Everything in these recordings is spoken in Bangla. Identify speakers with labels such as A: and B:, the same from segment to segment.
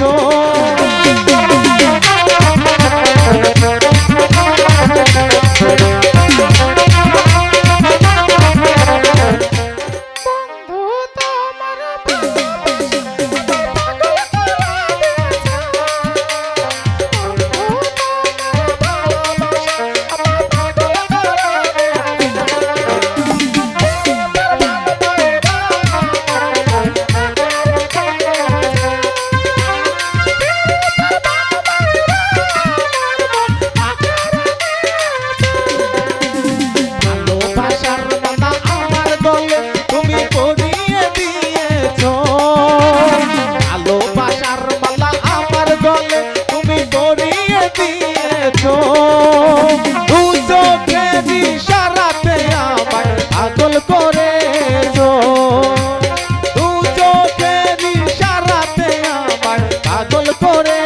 A: yo তোরে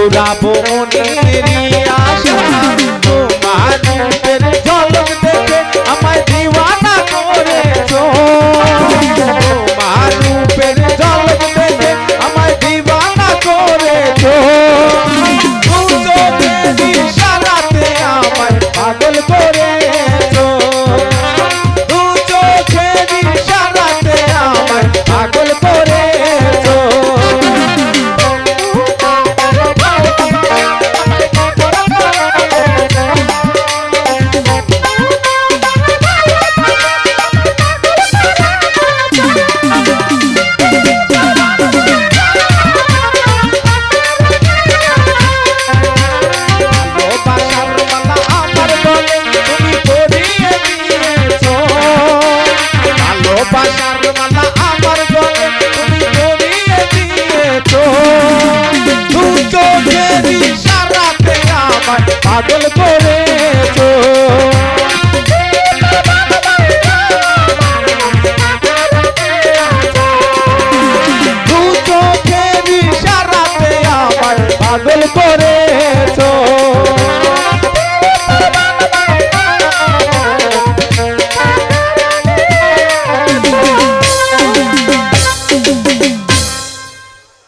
A: গোরা বনির পাগল করে